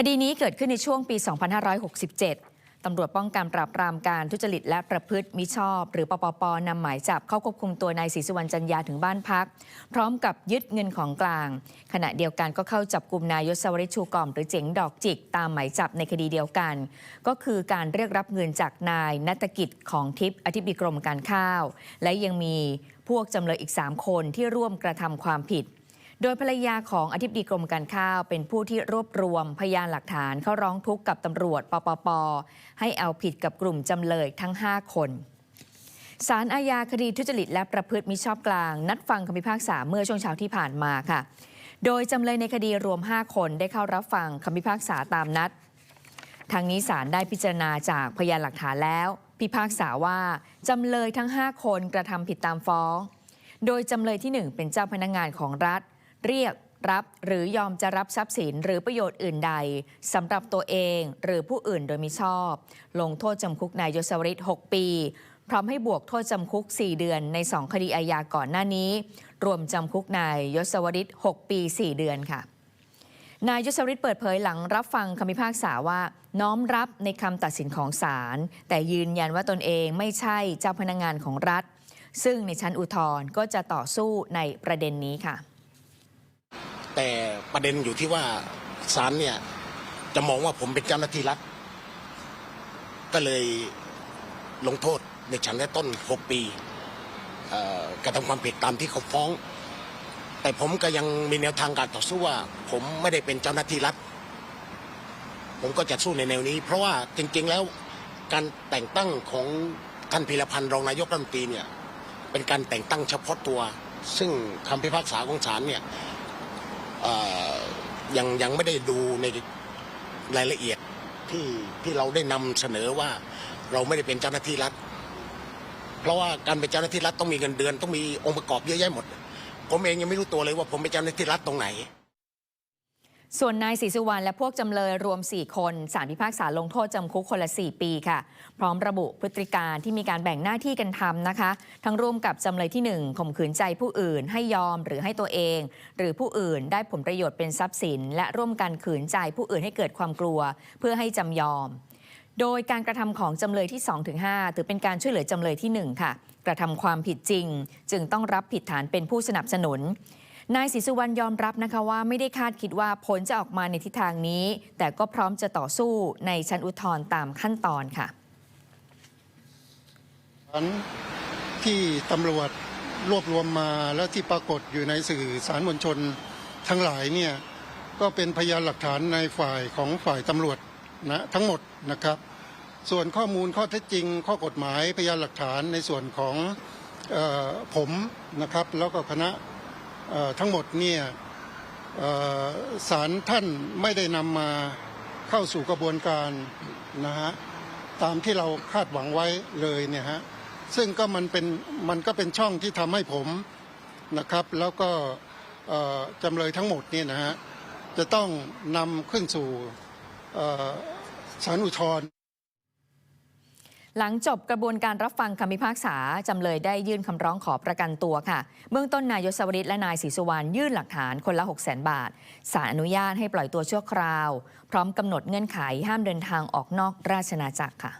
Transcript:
คดีนี้เกิดขึ้นในช่วงปี 2567 ตำรวจป้องกันปราบปรามการทุจริตและประพฤติมิชอบ หรือปปปนำหมายจับเข้าควบคุมตัวนายศรีสุวรรณจันยาถึงบ้านพัก พร้อมกับยึดเงินของกลาง ขณะเดียวกันก็เข้าจับกลุ่มนายยศวริชูกอมหรือเจ๋งดอกจิก ตามหมายจับในคดีเดียวกัน ก็คือการเรียกรับเงินจากนายนัตกิจของทิพย์อธิบดีกรมการข้าว และยังมีพวกจำเลยอีก 3 คนที่ร่วมกระทำความผิด โดยภรรยาของอธิบดีกรมการข้าว เป็นผู้ที่รวบรวมพยานหลักฐานเข้าร้องทุกข์กับตำรวจปปป ให้เอาผิดกับกลุ่มจำเลยทั้ง 5 คนศาลอาญาคดีทุจริตและประพฤติมิชอบกลาง นัดฟังคำพิพากษาเมื่อช่วงเช้าที่ผ่านมาค่ะ โดยจำเลยในคดีรวม 5 คนได้เข้ารับฟังคำพิพากษาตามนัด ทางนี้ศาลได้พิจารณาจากพยานหลักฐานแล้ว พิพากษาว่าจำเลยทั้ง 5 คนกระทำผิดตามฟ้อง โดยจำเลยที่ 1 เป็นเจ้าพนักงานของรัฐ เรียกรับหรือยอมจะรับทรัพย์สินหรือประโยชน์อื่นใดสำหรับตัวเองหรือผู้อื่นโดยมิชอบ ลงโทษจำคุกนายยศวริต6 ปี พร้อมให้บวกโทษจำคุก 4 เดือนใน 2 คดีอาญาก่อนหน้านี้ รวมจำคุกนายยศวริต6 ปี 4 เดือนค่ะ นายยศวริตเปิดเผยหลังรับฟังคำพิพากษาว่าน้อมรับในคำตัดสินของศาลแต่ยืนยันว่าตนเองไม่ใช่เจ้าพนักงานของรัฐ ซึ่งในชั้นอุทธรณ์ก็จะต่อสู้ในประเด็นนี้ค่ะ แต่ประเด็นอยู่ที่ว่าศาลเนี่ยจะมองว่าผมเป็นเจ้าหน้าที่รัฐ ก็เลยลงโทษในชั้นแรกต้น 6 ปีกระทำความผิดตามที่เขาฟ้อง แต่ผมก็ยังมีแนวทางการต่อสู้ว่า ผมไม่ได้เป็นเจ้าหน้าที่รัฐ ผมก็จะสู้ในแนวนี้ เพราะว่าจริงๆแล้วการแต่งตั้งของท่านพีรพันธ์รองนายกรัฐมนตรีเนี่ยเป็นการแต่งตั้งเฉพาะตัว ซึ่งคำพิพากษาของศาลเนี่ย ยังยังไม่ได้ดูในรายละเอียดที่ที่เราได้นำเสนอว่าเราไม่ได้เป็นเจ้าหน้าที่รัฐ เพราะว่าการเป็นเจ้าหน้าที่รัฐต้องมีเงินเดือน ต้องมีองค์ประกอบเยอะแยะหมด ผมเองยังไม่รู้ตัวเลยว่าผมเป็นเจ้าหน้าที่รัฐตรงไหน ส่วนนายศรีสุวรรณและพวกจำเลยรวม 4 คนสารพิพากษาลงโทษจำคุกคนละ 4 ปีค่ะ พร้อมระบุพฤติการที่มีการแบ่งหน้าที่กันทำนะคะ ทั้งร่วมกับจำเลยที่ 1ข่มขืนใจผู้อื่น ให้ยอมหรือให้ตัวเอง หรือผู้อื่นได้ผลประโยชน์เป็นทรัพย์สิน และร่วมกันขืนใจผู้อื่นให้เกิดความกลัว เพื่อให้จำยอม โดยการกระทำของจำเลยที่ 2-5 ถือเป็นการช่วยเหลือจำเลยที่ 1 ค่ะ กระทำความผิดจริง จึงต้องรับผิดฐานเป็นผู้สนับสนุน นายศรีสุวรรณยอมรับนะคะว่าไม่ได้คาดคิดว่าผลจะออกมาในทิศทางนี้ แต่ก็พร้อมจะต่อสู้ในชั้นอุทธรณ์ตามขั้นตอนค่ะฐานที่ตำรวจรวบรวมมาแล้วที่ปรากฏอยู่ในสื่อสารมวลชนทั้งหลายเนี่ยก็เป็นพยานหลักฐานในฝ่ายของฝ่ายตำรวจนะทั้งหมดนะครับ ส่วนข้อมูลข้อเท็จจริง ข้อกฎหมายพยานหลักฐานในส่วนของออผมนะครับ แล้วก็คณะ ทั้งหมดเนี่ยเอ่อศาลท่านไม่ได้นำมาเข้าสู่กระบวนการนะฮะตามที่เราคาดหวังไว้เลยเนี่ยฮะซึ่งก็มันเป็นมันก็เป็นช่องที่ทำให้ผมนะครับ แล้วก็จำเลยทั้งหมดเนี่ยนะฮะจะต้องนำขึ้นสู่เอ่อศาลอุทธรณ์ หลังจบกระบวนการรับฟังคำพิพากษา จำเลยได้ยื่นคำร้องขอประกันตัวค่ะ เบื้องต้นนายยศวริตและนายศรีสุวรรณยื่นหลักฐานคนละ 6 0 0 0 0 บาทศาลอนุญาตให้ปล่อยตัวชั่วคราว พร้อมกำหนดเงื่อนไขห้ามเดินทางออกนอกราชนาจักรค่ะ